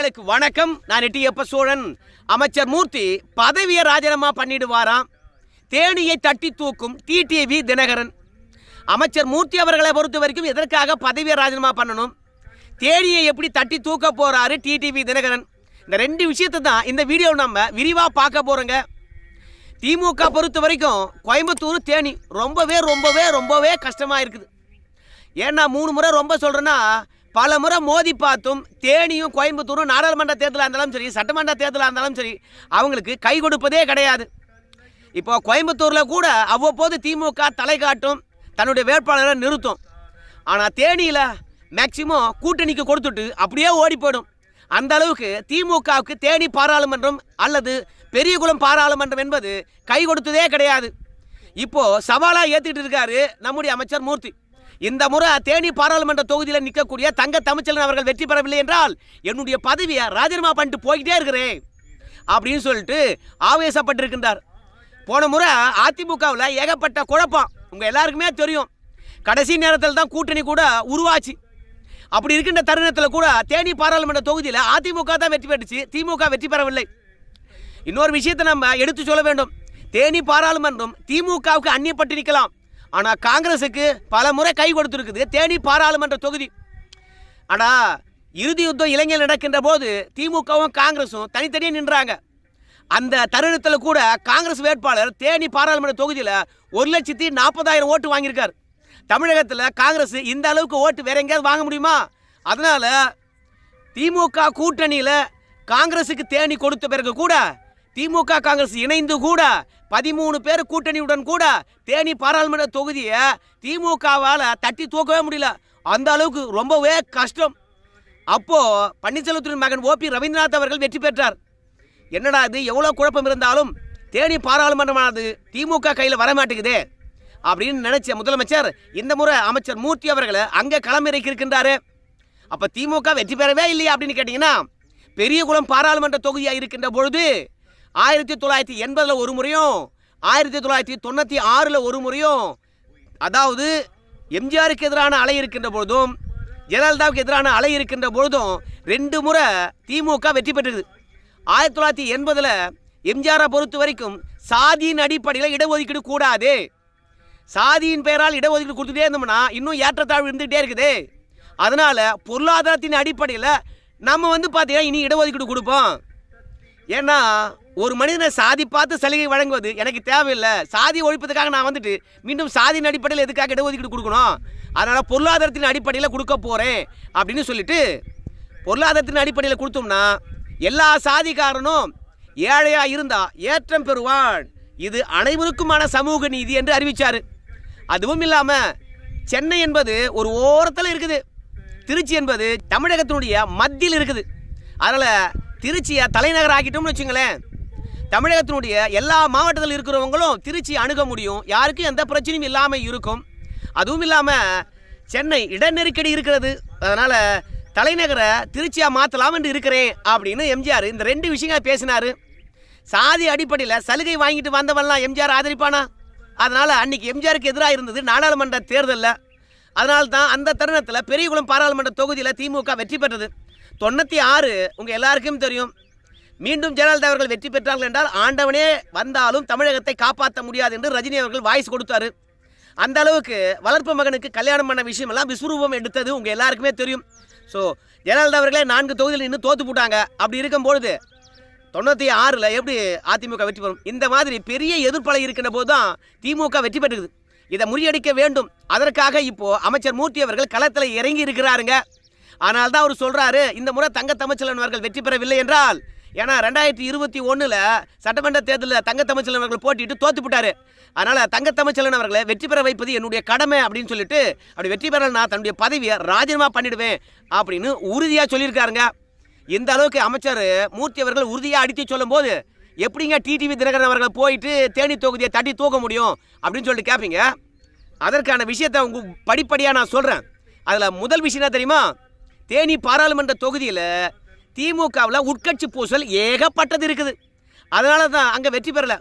மக்களுக்கு வணக்கம். நான் எட்டியப்ப சோழன். அமைச்சர் மூர்த்தி பதவியை ராஜினாமா பண்ணிடுவாராம். தேனியை தட்டி தூக்கும் டிடிவி தினகரன். அமைச்சர் மூர்த்தி அவர்களை பொறுத்த வரைக்கும் எதற்காக பதவியை ராஜினாமா பண்ணணும்? தேனியை எப்படி தட்டி தூக்க போறாரு டிடிவி தினகரன்? இந்த ரெண்டு விஷயத்தை தான் இந்த வீடியோ நம்ம விரிவாக பார்க்க போறோங்க. திமுக பொறுத்த வரைக்கும் கோயம்புத்தூர் தேனி ரொம்பவே ரொம்பவே ரொம்பவே கஷ்டமாக இருக்குது. ஏன்னா மூணு முறை ரொம்ப சொல்கிறேன்னா பல முறை மோதி பார்த்தும் தேனியும் கோயம்புத்தூரும் நாடாளுமன்ற தேர்தலாக இருந்தாலும் சரி சட்டமன்ற தேர்தலாக இருந்தாலும் சரி அவங்களுக்கு கை கொடுப்பதே கிடையாது. இப்போ கோயம்புத்தூரில் கூட அவ்வப்போது திமுக தலை காட்டும் தன்னுடைய வேட்பாளரை நிறுத்தும். ஆனால் தேனியில் மேக்சிமம் கூட்டணிக்கு கொடுத்துட்டு அப்படியே ஓடி போயிடும். அந்த அளவுக்கு திமுகவுக்கு தேனி பாராளுமன்றம் அல்லது பெரியகுளம் பாராளுமன்றம் என்பது கை கொடுத்ததே கிடையாது. இப்போது சவாலாக ஏற்றிட்டு இருக்காரு நம்முடைய அமைச்சர் மூர்த்தி. இந்த முறை தேனி பாராளுமன்ற தொகுதியில் நிற்கக்கூடிய தங்க தமிழ்ச்செல்வன் அவர்கள் வெற்றி பெறவில்லை என்றால் என்னுடைய பதவியை ராஜினாமா பண்ணிட்டு போய்கிட்டே இருக்கிறேன் அப்படின்னு சொல்லிட்டு ஆவேசப்பட்டிருக்கின்றார். போன முறை அதிமுகவில் ஏகப்பட்ட குழப்பம். உங்கள் எல்லாருக்குமே தெரியும். கடைசி நேரத்தில் தான் கூட்டணி கூட உருவாச்சு. அப்படி இருக்கின்ற தருணத்தில் கூட தேனி பாராளுமன்ற தொகுதியில் அதிமுக தான் வெற்றி பெற்றுச்சு. திமுக வெற்றி பெறவில்லை. இன்னொரு விஷயத்தை நம்ம எடுத்து சொல்ல வேண்டும். தேனி பாராளுமன்றம் திமுகவுக்கு அந்நியப்பட்டு நிற்கலாம் ஆனால் காங்கிரஸுக்கு பல முறை கை கொடுத்துருக்குது. தேனி பாராளுமன்ற தொகுதி. ஆனால் இறுதி யுத்தம் இளைஞர் நடக்கின்ற போது திமுகவும் காங்கிரஸும் தனித்தனியாக நின்றாங்க. அந்த தருணத்தில் கூட காங்கிரஸ் வேட்பாளர் தேனி பாராளுமன்ற தொகுதியில் ஒரு லட்சத்தி நாற்பதாயிரம் ஓட்டு வாங்கியிருக்கார். தமிழகத்தில் காங்கிரஸ் இந்த அளவுக்கு ஓட்டு வேற எங்கேயாவது வாங்க முடியுமா? அதனால் திமுக கூட்டணியில் காங்கிரஸுக்கு தேனி கொடுத்த பிறகு கூட திமுக காங்கிரஸ் இணைந்து கூட பதிமூணு பேர் கூட்டணியுடன் கூட தேனி பாராளுமன்ற தொகுதியை திமுகவால் தட்டி தூக்கவே முடியல. அந்த அளவுக்கு ரொம்பவே கஷ்டம். அப்போ பன்னீர்செல்வத்தின் மகன் ஓபி ரவீந்திரநாத் அவர்கள் வெற்றி பெற்றார். என்னடா இது எவ்வளோ குழப்பம் இருந்தாலும் தேனி பாராளுமன்றமானது திமுக கையில் வரமாட்டேங்குதே அப்படின்னு நினைச்ச முதலமைச்சர் இந்த முறை அமைச்சர் மூர்த்தி அவர்களை அங்கே களமிறக்கி இருக்கின்றாரு. அப்போ திமுக வெற்றி பெறவே இல்லையா அப்படின்னு கேட்டிங்கன்னா பெரியகுளம் பாராளுமன்ற தொகுதியாக இருக்கின்ற பொழுது ஆயிரத்தி தொள்ளாயிரத்தி எண்பதில் ஒரு முறையும் ஆயிரத்தி தொள்ளாயிரத்தி தொண்ணூற்றி ஆறில் ஒரு முறையும் அதாவது எம்ஜிஆருக்கு எதிரான அலை இருக்கின்ற பொழுதும் ஜெயலலிதாவுக்கு எதிரான அலை இருக்கின்ற பொழுதும் ரெண்டு முறை திமுக வெற்றி பெற்றது. ஆயிரத்தி தொள்ளாயிரத்தி எண்பதில் எம்ஜிஆரை பொறுத்த வரைக்கும் சாதியின் அடிப்படையில் இடஒதுக்கீடு கூடாது. சாதியின் பெயரால் இடஒதுக்கீடு கொடுத்துட்டே இருந்தோம்னா இன்னும் ஏற்றத்தாழ்வு இருந்துகிட்டே இருக்குது. அதனால் பொருளாதாரத்தின் அடிப்படையில் நம்ம வந்து பார்த்தீங்கன்னா இனி இடஒதுக்கீடு கொடுப்போம். ஏன்னா ஒரு மனிதனை சாதி பார்த்து சலுகை வழங்குவது எனக்கு தேவையில்லை. சாதி ஒழிப்பதுக்காக நான் வந்துட்டு மீண்டும் சாதியின் அடிப்படையில் எதுக்காக இடஒதுக்கீடு கொடுக்கணும்? அதனால் பொருளாதாரத்தின் அடிப்படையில் கொடுக்க போகிறேன் அப்படின்னு சொல்லிட்டு பொருளாதாரத்தின் அடிப்படையில் கொடுத்தோம்னா எல்லா சாதிக்காரனும் ஏழையாக இருந்தா ஏற்றம் பெறுவான். இது அனைவருக்குமான சமூக நீதி என்று அறிவித்தார் அதுவும் இல்லாமல் சென்னை என்பது ஒரு ஓரத்தில் இருக்குது. திருச்சி என்பது தமிழகத்தினுடைய மத்தியில் இருக்குது. அதனால் திருச்சியை தலைநகர் ஆக்கிட்டோம்னு வச்சுங்களேன். தமிழகத்தினுடைய எல்லா மாவட்டத்தில் இருக்கிறவங்களும் திருச்சி அணுக முடியும். யாருக்கும் எந்த பிரச்சனையும் இல்லாமல் இருக்கும். அதுவும் இல்லாமல் சென்னை இட நெருக்கடி இருக்கிறது. அதனால் தலைநகரை திருச்சியாக மாற்றலாம் என்று இருக்கிறேன் அப்படின்னு எம்ஜிஆர் இந்த ரெண்டு விஷயங்கள் பேசினார். சாதி அடிப்படையில் சலுகை வாங்கிட்டு வந்தவன்லாம் எம்ஜிஆர் ஆதரிப்பானா? அதனால் அன்றைக்கி எம்ஜிஆருக்கு எதிராக இருந்தது நாடாளுமன்ற தேர்தலில். அதனால்தான் அந்த தருணத்தில் பெரியகுளம் பாராளுமன்ற தொகுதியில் திமுக வெற்றி பெற்றது. தொண்ணூற்றி ஆறு உங்கள் எல்லாருக்கும் தெரியும். மீண்டும் ஜெயலலிதா அவர்கள் வெற்றி பெற்றார்கள் என்றால் ஆண்டவனே வந்தாலும் தமிழகத்தை காப்பாற்ற முடியாது என்று ரஜினி அவர்கள் வாய்ஸ் கொடுத்தாரு. அந்த அளவுக்கு வளர்ப்பு மகனுக்கு கல்யாணம் பண்ண விஷயமெல்லாம் விஸ்வரூபம் எடுத்தது உங்கள் எல்லாருக்குமே தெரியும். ஸோ ஜெயலலிதா அவர்களே நான்கு தொகுதியில் இன்னும் தோத்து போட்டாங்க. அப்படி இருக்கும்பொழுது தொண்ணூற்றி ஆறில் எப்படி அதிமுக வெற்றி பெறும்? இந்த மாதிரி பெரிய எதிர்ப்பலை இருக்கின்ற போது தான் திமுக வெற்றி பெற்றுக்குது. இதை முறியடிக்க வேண்டும். அதற்காக இப்போது அமைச்சர் மூர்த்தி அவர்கள் களத்தில் இறங்கி இருக்கிறாருங்க. ஆனால் தான் அவர் சொல்கிறாரு இந்த முறை தங்க தமிழ்ச்செல்வன் அவர்கள் வெற்றி பெறவில்லை என்றால். ஏன்னா ரெண்டாயிரத்தி இருபத்தி ஒன்றில் சட்டமன்ற தேர்தலில் தங்க தமிழ்ச்செல்வன் அவர்கள் போட்டிட்டு தோத்து போட்டாரு. அதனால் தங்க தமிழ்ச்செல்வன் அவர்களை வெற்றி பெற வைப்பது என்னுடைய கடமை அப்படின்னு சொல்லிட்டு அப்படி வெற்றி பெறலனா தன்னுடைய பதவியை ராஜினாமா பண்ணிடுவேன் அப்படின்னு உறுதியாக சொல்லியிருக்காருங்க. இந்த அளவுக்கு அமைச்சர் மூர்த்தி அவர்கள் உறுதியாக அடித்து சொல்லும்போது எப்படிங்க டிடிவி தினகரன் அவர்கள் போயிட்டு தேனி தொகுதியை தட்டி தூக்க முடியும் அப்படின்னு சொல்லிட்டு கேட்பீங்க அதற்கான விஷயத்தை உங்க படிப்படியாக நான் சொல்கிறேன் அதில் முதல் விஷயம் என்ன தெரியுமா? தேனி பாராளுமன்ற தொகுதியில் திமுகவில் உட்கட்சி பூசல் ஏகப்பட்டது இருக்குது. அதனால தான் அங்கே வெற்றி பெறலை.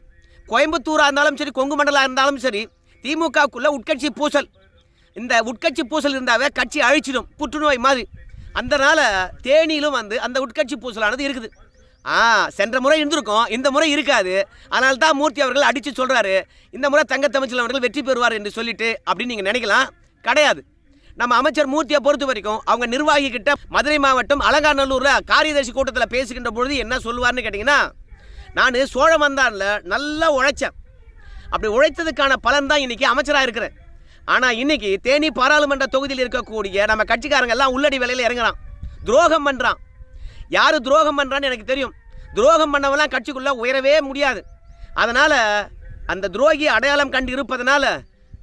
கோயம்புத்தூராக இருந்தாலும் சரி கொங்கு மண்டலம் இருந்தாலும் சரி திமுகவுக்குள்ளே உட்கட்சி பூசல். இந்த உட்கட்சி பூசல் இருந்தாவே கட்சி அழிச்சிடும் புற்றுநோய் மாதிரி. அந்தனால தேனியிலும் வந்து அந்த உட்கட்சி பூசலானது இருக்குது. ஆ சென்ற முறை இருந்திருக்கும் இந்த முறை இருக்காது. அதனால தான் மூர்த்தி அவர்கள் அடித்து சொல்கிறாரு இந்த முறை தங்க அவர்கள் வெற்றி பெறுவார் என்று சொல்லிட்டு அப்படின்னு நீங்கள் நினைக்கலாம். கிடையாது. நம்ம அமைச்சர் மூர்த்தியை பொறுத்த வரைக்கும் அவங்க நிர்வாகி கிட்ட மதுரை மாவட்டம் அலங்காநல்லூரில் காரியதர்சி கூட்டத்தில் பேசுகின்ற பொழுது என்ன சொல்லுவார்னு கேட்டிங்கன்னா நான் சோழமந்தானில் நல்லா உழைச்சேன். அப்படி உழைத்ததுக்கான பலன் தான் இன்னைக்கு அமைச்சராக இருக்கிறேன். ஆனால் இன்னைக்கு தேனி பாராளுமன்ற தொகுதியில் இருக்கக்கூடிய நம்ம கட்சிக்காரங்க எல்லாம் உள்ளடி வேலையில் இறங்குறான். துரோகம் பண்ணுறான் யார் துரோகம் பண்ணுறான்னு எனக்கு தெரியும். துரோகம் பண்ணவெல்லாம் கட்சிக்குள்ளே உயரவே முடியாது. அதனால் அந்த துரோகி அடையாளம் கண்டு இருப்பதனால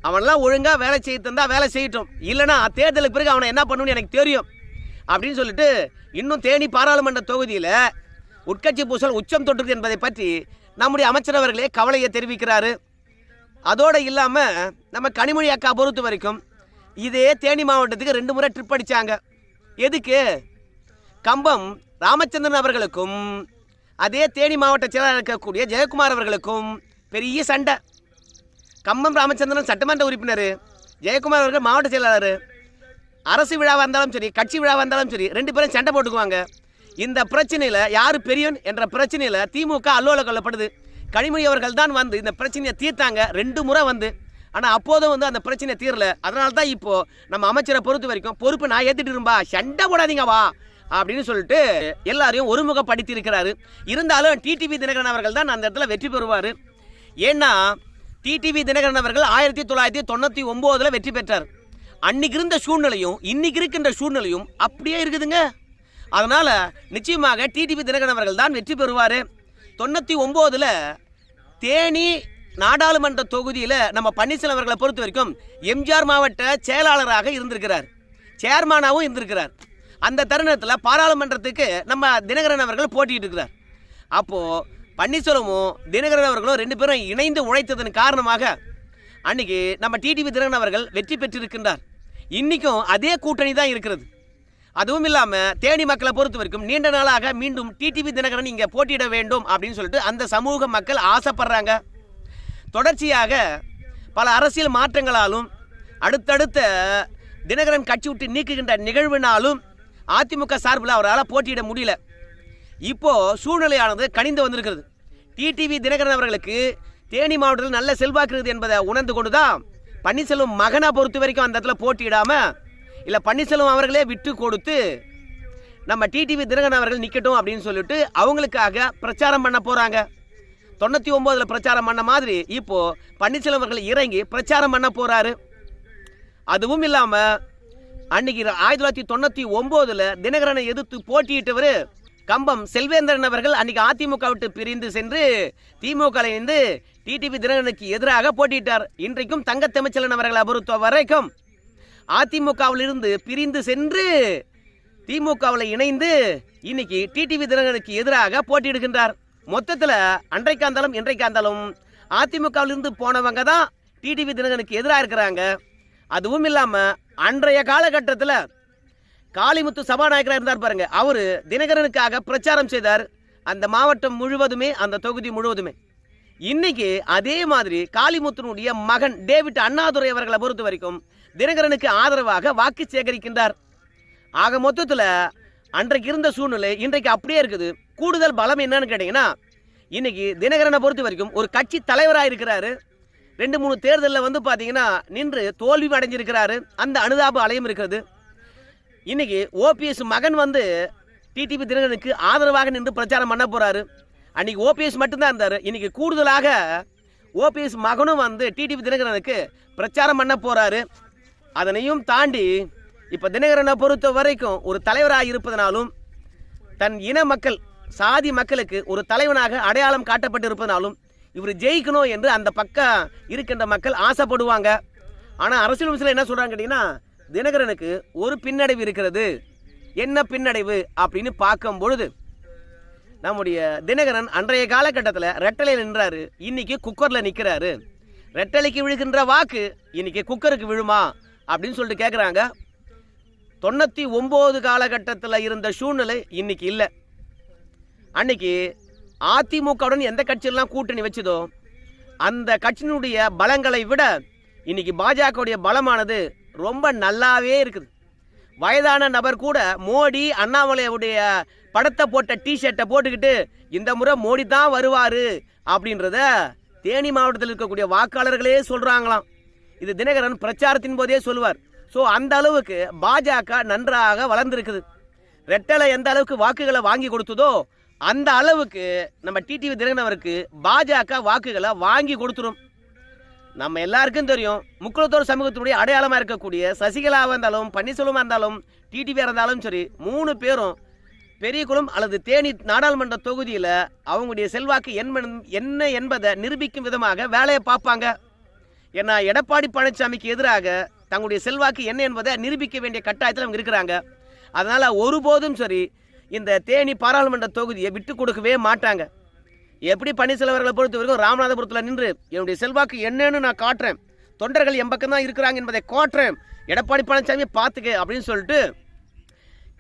அவன்லாம் ஒழுங்காக வேலை செய்ய தந்தால் வேலை செய்யட்டும். இல்லைனா தேர்தலுக்கு பிறகு அவனை என்ன பண்ணணும்னு எனக்கு தெரியும். அப்படின்னு சொல்லிட்டு இன்னும் தேனி பாராளுமன்ற தொகுதியில் உட்கட்சி பூசல் உச்சம் தொற்றுது என்பதை பற்றி நம்முடைய அமைச்சரவர்களே கவலையை தெரிவிக்கிறாரு. அதோடு இல்லாமல் நம்ம கனிமொழி அக்கா பொறுத்த வரைக்கும் இதே தேனி மாவட்டத்துக்கு ரெண்டு முறை ட்ரிப் அடித்தாங்க எதுக்கு? கம்பம் ராமச்சந்திரன் அவர்களுக்கும் அதே தேனி மாவட்ட செயலாளர் இருக்கக்கூடிய ஜெயக்குமார் அவர்களுக்கும் பெரிய சண்டை. கம்பம் ராமச்சந்திரன் சட்டமன்ற உறுப்பினர் ஜெயக்குமார் அவர்கள் மாவட்ட செயலாளர். அரசு விழாவாக இருந்தாலும் சரி கட்சி விழாவாக இருந்தாலும் சரி ரெண்டு பேரும் சண்டை போட்டுக்குவாங்க. இந்த பிரச்சனையில் யார் பெரியவன் என்ற பிரச்சனையில் திமுக அல்லோல கொள்ளப்படுது. கனிமொழி அவர்கள் தான் வந்து இந்த பிரச்சனையை தீர்த்தாங்க ரெண்டு முறை வந்து. ஆனால் அப்போதும் வந்து அந்த பிரச்சனை தீரல. அதனால தான் இப்போது நம்ம அமைச்சரை பொறுத்த வரைக்கும் பொறுப்பு நான் ஏற்றுட்டு இரும்பா சண்டை போடாதீங்க வா அப்படின்னு சொல்லிட்டு எல்லாரையும் ஒருமுகப்படுத்தி இருக்கிறாரு இருந்தாலும் டிடிவி தினகரன் அவர்கள் தான் அந்த இடத்துல வெற்றி பெறுவார். ஏன்னா டிடிவி தினகரன் அவர்கள் ஆயிரத்தி தொள்ளாயிரத்தி தொண்ணூற்றி ஒம்போதில் வெற்றி பெற்றார். அன்னைக்கு இருந்த சூழ்நிலையும் இன்னைக்கு இருக்கின்ற சூழ்நிலையும் அப்படியே இருக்குதுங்க. அதனால் நிச்சயமாக டிடிவி தினகரன் அவர்கள் தான் வெற்றி பெறுவார். தொண்ணூற்றி ஒம்போதில் தேனி நாடாளுமன்ற தொகுதியில் நம்ம பன்னீர்செல்வம் அவர்களை பொறுத்த வரைக்கும் எம்ஜிஆர் மாவட்ட செயலாளராக இருந்திருக்கிறார். சேர்மானாகவும் இருந்திருக்கிறார். அந்த தருணத்தில் பாராளுமன்றத்துக்கு நம்ம தினகரன் அவர்கள் போட்டிட்டு இருக்கிறார் அப்போது பன்னீர்செல்வமும் தினகரன் அவர்களும் ரெண்டு பேரும் இணைந்து உழைத்ததன் காரணமாக அன்னைக்கு நம்ம டிடிவி தினகரன் அவர்கள் வெற்றி பெற்றிருக்கின்றார். இன்றைக்கும் அதே கூட்டணி தான் இருக்கிறது. அதுவும் இல்லாமல் தேனி மக்களை பொறுத்த வரைக்கும் நீண்ட நாளாக மீண்டும் டிடிவி தினகரன் இங்கே போட்டியிட வேண்டும் அப்படின்னு சொல்லிட்டு அந்த சமூக மக்கள் ஆசைப்படுறாங்க. தொடர்ச்சியாக பல அரசியல் மாற்றங்களாலும் அடுத்தடுத்த தினகரன் கட்சி விட்டு நீக்குகின்ற நிகழ்வினாலும் அதிமுக சார்பில் அவரால் போட்டியிட முடியல. இப்போ சூழ்நிலையானது கணிந்து வந்திருக்கிறது. டிடிவி தினகரன் அவர்களுக்கு தேனி மாவட்டத்தில் நல்ல செல்வாக்கு இருக்குது என்பதை உணர்ந்து கொண்டு தான் பன்னீர்செல்வம் மகனை பொறுத்த வரைக்கும் அந்த இடத்துல போட்டியிடாம இல்லை பன்னீர்செல்வம் அவர்களே விட்டு கொடுத்து நம்ம டிடிவி தினகரன் அவர்கள் நிற்கட்டும் அப்படின்னு சொல்லிட்டு அவங்களுக்காக பிரச்சாரம் பண்ண போகிறாங்க தொண்ணூற்றி ஒம்போதில் பிரச்சாரம் பண்ண மாதிரி இப்போ பன்னீர்செல்வம் அவர்கள் இறங்கி பிரச்சாரம் பண்ண போகிறாரு அதுவும் இல்லாமல் அன்னைக்கு ஆயிரத்தி தொள்ளாயிரத்தி தொண்ணூற்றி ஒம்போதில் தினகரனை எதிர்த்து போட்டியிட்டவர் கம்பம் செல்வேந்திரன் அவர்கள் அன்னைக்கு அதிமுக விட்டு பிரிந்து சென்று திமுக இணைந்து டிடிவி தினகரனுக்கு எதிராக போட்டியிட்டார். இன்றைக்கும் தங்க தமிழ்ச்செல்வன் அவர்களை பொறுத்த வரைக்கும் அதிமுகவிலிருந்து பிரிந்து சென்று திமுகவில் இணைந்து இன்னைக்கு டிடிவி தினகரனுக்கு எதிராக போட்டியிடுகின்றார். மொத்தத்தில் அன்றைக்காந்தாலும் இன்றைக்காந்தாலும் அதிமுகவிலிருந்து போனவங்க தான் டிடிவி தினகரனுக்கு எதிராக இருக்கிறாங்க. அதுவும் இல்லாமல் அன்றைய காலகட்டத்தில் காளிமுத்து சபாநாயகராக இருந்தார் பாருங்க. அவர் தினகரனுக்காக பிரச்சாரம் செய்தார். அந்த மாவட்டம் முழுவதுமே அந்த தொகுதி முழுவதுமே. இன்னைக்கு அதே மாதிரி காளிமுத்தனுடைய மகன் டேவிட் அண்ணாதுரை அவர்களை பொறுத்த வரைக்கும் தினகரனுக்கு ஆதரவாக வாக்கு சேகரிக்கின்றார். ஆக மொத்தத்தில் அன்றைக்கு இருந்த சூழ்நிலை இன்றைக்கு அப்படியே இருக்குது. கூடுதல் பலம் என்னன்னு கேட்டிங்கன்னா இன்னைக்கு தினகரனை பொறுத்த வரைக்கும் ஒரு கட்சி தலைவராக இருக்கிறாரு. ரெண்டு மூணு தேர்தலில் வந்து பார்த்தீங்கன்னா நின்று தோல்வி அடைஞ்சிருக்கிறாரு. அந்த அனுதாப அலையும் இருக்கிறது. இன்னைக்கு ஓபிஎஸ் மகன் வந்து டிடிபி தினகரனுக்கு ஆதரவாக நின்று பிரச்சாரம் பண்ண போறாரு. அன்னைக்கு ஓபிஎஸ் மட்டும்தான் இருந்தார். இன்னைக்கு கூடுதலாக ஓபிஎஸ் மகனும் வந்து டிடிபி தினகரனுக்கு பிரச்சாரம் பண்ண போறாரு. அதனையும் தாண்டி இப்போ தினகரனை பொறுத்த வரைக்கும் ஒரு தலைவராக இருப்பதனாலும் தன் இன மக்கள் சாதி மக்களுக்கு ஒரு தலைவனாக அடையாளம் காட்டப்பட்டு இருப்பதனாலும் இவர் ஜெயிக்கணும் என்று அந்த பக்கம் இருக்கின்ற மக்கள் ஆசைப்படுவாங்க. ஆனால் அரசியல் என்ன சொல்கிறாங்க கேட்டிங்கன்னா தினகரனுக்கு ஒரு பின்னடைவு இருக்கிறது. என்ன பின்னடைவு அப்படின்னு பார்க்கும் பொழுது நம்முடைய தினகரன் அன்றைய காலகட்டத்தில் ரெட்டலையில் நின்றாரு. இன்னைக்கு குக்கரில் நிற்கிறாரு ரெட்டலைக்கு விழுகின்ற வாக்கு இன்னைக்கு குக்கருக்கு விழுமா அப்படின்னு சொல்லிட்டு கேட்குறாங்க தொண்ணூற்றி ஒம்பது காலகட்டத்தில் இருந்த சூழ்நிலை இன்னைக்கு இல்லை. அன்னைக்கு அதிமுகவுடன் எந்த கட்சியெல்லாம் கூட்டணி வச்சதோ அந்த கட்சியினுடைய பலங்களை விட இன்னைக்கு பாஜகவுடைய பலமானது ரொம்ப நல்லாவே இருக்குது. வயதான நபர் கூட மோடி அண்ணாமலையுடைய படத்தை போட்ட டிஷர்ட்டை போட்டுக்கிட்டு இந்த முறை மோடி தான் வருவார் அப்படின்றத தேனி மாவட்டத்தில் இருக்கக்கூடிய வாக்காளர்களே சொல்கிறாங்களாம் இது தினகரன் பிரச்சாரத்தின் போதே சொல்லுவார். ஸோ அந்த அளவுக்கு பாஜக நன்றாக வளர்ந்துருக்குது. ரெட்டலை எந்த அளவுக்கு வாக்குகளை வாங்கி கொடுத்ததோ அந்த அளவுக்கு நம்ம டிடிவி தினகரன் அவருக்கு பாஜக வாக்குகளை வாங்கி கொடுத்துரும். நம்ம எல்லாருக்கும் தெரியும் முக்குளத்தோர் சமூகத்தினுடைய அடையாளமாக இருக்கக்கூடிய சசிகலாவாக இருந்தாலும் பன்னீர்செல்வமாக இருந்தாலும் டிடிவியாக இருந்தாலும் சரி மூணு பேரும் பெரியகுளம் அல்லது தேனி நாடாளுமன்ற தொகுதியில் அவங்களுடைய செல்வாக்கு என்ன என்ன என்பதை நிரூபிக்கும் விதமாக வேலையை பார்ப்பாங்க. ஏன்னா எடப்பாடி பழனிசாமிக்கு எதிராக தங்களுடைய செல்வாக்கு என்ன என்பதை நிரூபிக்க வேண்டிய கட்டாயத்தில் அவங்க இருக்கிறாங்க. அதனால் ஒருபோதும் சரி இந்த தேனி பாராளுமன்ற தொகுதியை விட்டு கொடுக்கவே மாட்டாங்க. எப்படி பன்னீர்செல்வர்களை அவர்களை பொறுத்த வரைக்கும் ராமநாதபுரத்தில் நின்று என்னுடைய செல்வாக்கு என்னன்னு நான் காட்டுறேன். தொண்டர்கள் என் பக்கம் தான் இருக்கிறாங்க என்பதை காட்டுறேன். எடப்பாடி பழனிசாமி பார்த்துக்க அப்படின்னு சொல்லிட்டு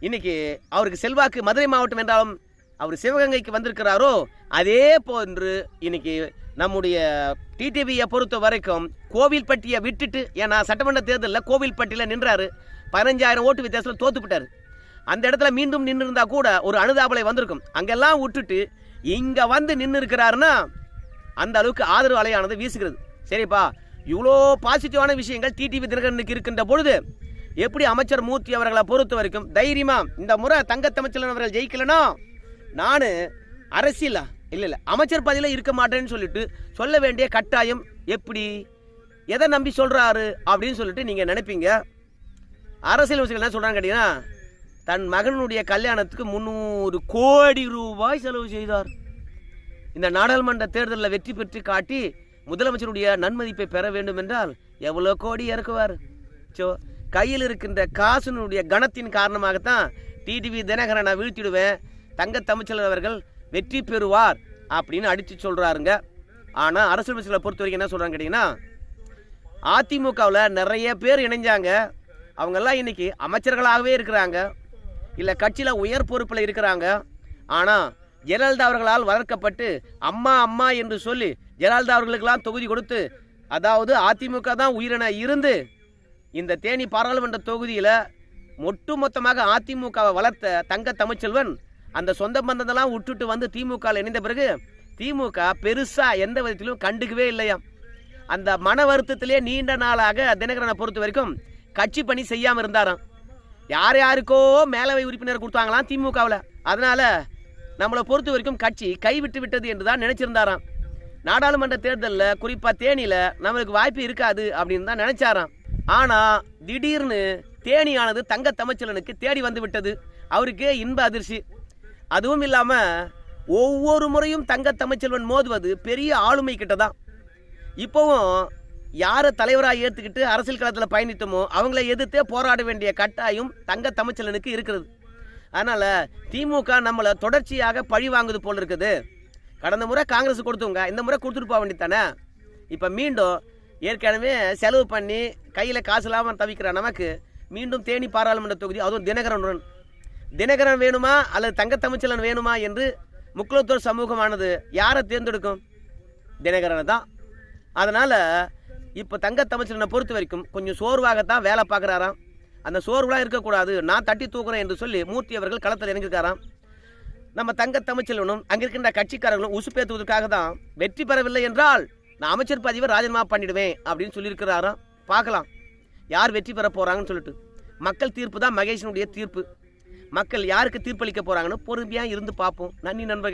இன்னைக்கு அவருக்கு செல்வாக்கு மதுரை மாவட்டம் என்றாலும் அவர் சிவகங்கைக்கு வந்திருக்கிறாரோ அதே போன்று இன்னைக்கு நம்முடைய டிடிவியை பொறுத்த வரைக்கும் கோவில்பட்டியை விட்டுட்டு ஏன்னா சட்டமன்ற தேர்தலில் கோவில்பட்டியில் நின்றாரு. பதினஞ்சாயிரம் ஓட்டு வித்தியாசத்தில் தோத்துப்பிட்டார். அந்த இடத்துல மீண்டும் நின்றுருந்தா கூட ஒரு அனுதாபலை வந்திருக்கும். அங்கெல்லாம் விட்டுட்டு இங்கே வந்து நின்று இருக்கிறாருன்னா அந்த அளவுக்கு ஆதரவு அலையானது வீசுகிறது. சரிப்பா. இவ்வளோ பாசிட்டிவான விஷயங்கள் டிடிவி தினகரனுக்கு இருக்கின்ற பொழுது எப்படி அமைச்சர் மூர்த்தி அவர்களை பொறுத்த வரைக்கும் தைரியமா இந்த முறை தங்கத்தமைச்சலன் அவர்கள் ஜெயிக்கலனா நான் அரசியலா இல்லை இல்லை அமைச்சர் பதவியில் இருக்க மாட்டேன்னு சொல்லிட்டு சொல்ல வேண்டிய கட்டாயம் எப்படி? எதை நம்பி சொல்கிறாரு அப்படின்னு சொல்லிட்டு நீங்கள் நினைப்பீங்க. அரசியல் விஷயங்கள் என்ன சொல்கிறாங்க கேட்டீங்கன்னா தன் மகனுடைய கல்யாணத்துக்கு முந்நூறு கோடி ரூபாய் செலவு செய்தார். இந்த நாடாளுமன்ற தேர்தலில் வெற்றி பெற்று காட்டி முதலமைச்சருடைய நன்மதிப்பை பெற வேண்டும் என்றால் எவ்வளோ கோடி இறக்குவார்? ஸோ கையில் இருக்கின்ற காசுனுடைய கணத்தின் காரணமாகத்தான் டிடிவி தினகரனை வீழ்த்திடுவேன். தங்க தமிழ்ச்சலர் அவர்கள் வெற்றி பெறுவார் அப்படின்னு அடித்து சொல்கிறாருங்க ஆனால் அரசியல் அமைச்சர்களை பொறுத்த வரைக்கும் என்ன சொல்கிறாங்க கேட்டிங்கன்னா அதிமுகவில் நிறைய பேர் இணைஞ்சாங்க. அவங்கெல்லாம் இன்னைக்கு அமைச்சர்களாகவே இருக்கிறாங்க. இல்லை கட்சியில் உயர் பொறுப்பில் இருக்கிறாங்க. ஆனால் ஜெயலலிதா அவர்களால் வளர்க்கப்பட்டு அம்மா அம்மா என்று சொல்லி ஜெயலலிதா அவர்களுக்கெல்லாம் தொகுதி கொடுத்து அதாவது அதிமுக தான் உயிரின இருந்து இந்த தேனி பாராளுமன்ற தொகுதியில் ஒட்டுமொத்தமாக அதிமுகவை வளர்த்த தங்க தமிழ்ச்செல்வன் அந்த சொந்த பந்தத்தெல்லாம் விட்டுட்டு வந்து திமுகவில் இணைந்த பிறகு திமுக பெருசாக எந்த விதத்திலும் கண்டுக்கவே இல்லையாம் அந்த மன வருத்தத்திலே நீண்ட நாளாக தினகரனை பொறுத்த வரைக்கும் கட்சி பணி செய்யாமல் இருந்தாராம். யார் யாருக்கோ மேலவை உறுப்பினர் கொடுத்தாங்களாம் திமுகவில். அதனால் நம்மளை பொறுத்த வரைக்கும் கட்சி கைவிட்டு விட்டது என்று தான் நினச்சிருந்தாராம். நாடாளுமன்ற தேர்தலில் குறிப்பாக தேனியில் நம்மளுக்கு வாய்ப்பு இருக்காது அப்படின்னு தான் நினச்சாராம். ஆனால் திடீர்னு தேனியானது தங்க தமிழ்ச்சலனுக்கு தேடி வந்து விட்டது. அவருக்கே இன்ப அதிர்ச்சி. அதுவும் இல்லாமல் ஒவ்வொரு முறையும் தங்க தமிழ்ச்செல்வன் மோதுவது பெரிய ஆளுமை கிட்ட தான் இப்போவும் யாரை தலைவராக ஏற்றுக்கிட்டு அரசியல் களத்தில் பயணித்தோமோ அவங்கள எதிர்த்தே போராட வேண்டிய கட்டாயம் தங்க தமிழ்ச்சலனுக்கு இருக்கிறது. அதனால் திமுக நம்மளை தொடர்ச்சியாக பழி வாங்குது போல் இருக்குது. கடந்த முறை காங்கிரஸ் கொடுத்தவங்க இந்த முறை கொடுத்துட்டு போக வேண்டியதானே இப்போ மீண்டும் ஏற்கனவே செலவு பண்ணி கையில் காசு இல்லாமல் தவிக்கிற நமக்கு மீண்டும் தேனி பாராளுமன்ற தொகுதி அதுவும் தினகரனுடன். தினகரன் வேணுமா அல்லது தங்கத்தமிச்சலன் வேணுமா என்று முக்குளத்தூர் சமூகமானது யாரை தேர்ந்தெடுக்கும்? தினகரனை தான். அதனால் இப்போ தங்க தமிழ்ச்சனை பொறுத்த வரைக்கும் கொஞ்சம் சோர்வாகத்தான் வேலை பார்க்குறாராம். அந்த சோர்வுலாம் இருக்கக்கூடாது. நான் தட்டி தூக்குறேன் என்று சொல்லி மூர்த்தி அவர்கள் களத்தில் இறங்கியிருக்காராம். நம்ம தங்க தமிழ்ச்செல்வனும் அங்கே இருக்கின்ற கட்சிக்காரர்களும் உசுப்பேற்றுவதற்காக தான் வெற்றி பெறவில்லை என்றால் நான் அமைச்சர் பதவியை ராஜினாமா பண்ணிடுவேன் அப்படின்னு சொல்லியிருக்கிறாராம். பார்க்கலாம். யார் வெற்றி பெற போகிறாங்கன்னு சொல்லிட்டு. மக்கள் தீர்ப்பு தான் மகேஷனுடைய தீர்ப்பு. மக்கள் யாருக்கு தீர்ப்பளிக்க போகிறாங்கன்னு பொறுமையாக இருந்து பார்ப்போம். நன்றி நண்பர்கள்.